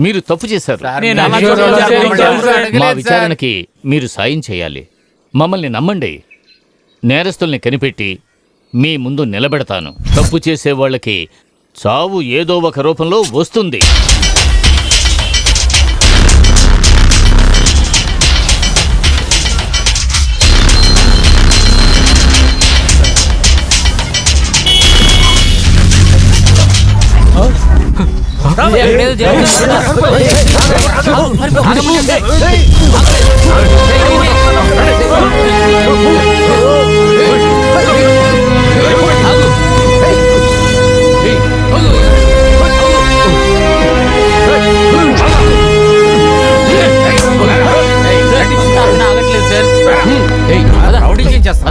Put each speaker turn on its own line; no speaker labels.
మీరు తప్పు చేశారు. మా విచారణకి మీరు సాయం చేయాలి. మమ్మల్ని నమ్మండి. నేరస్తుల్ని కనిపెట్టి మీ ముందు నిలబెడతాను. తప్పు చేసే వాళ్ళకి చావు ఏదో ఒక రూపంలో వస్తుంది.
చేస్తా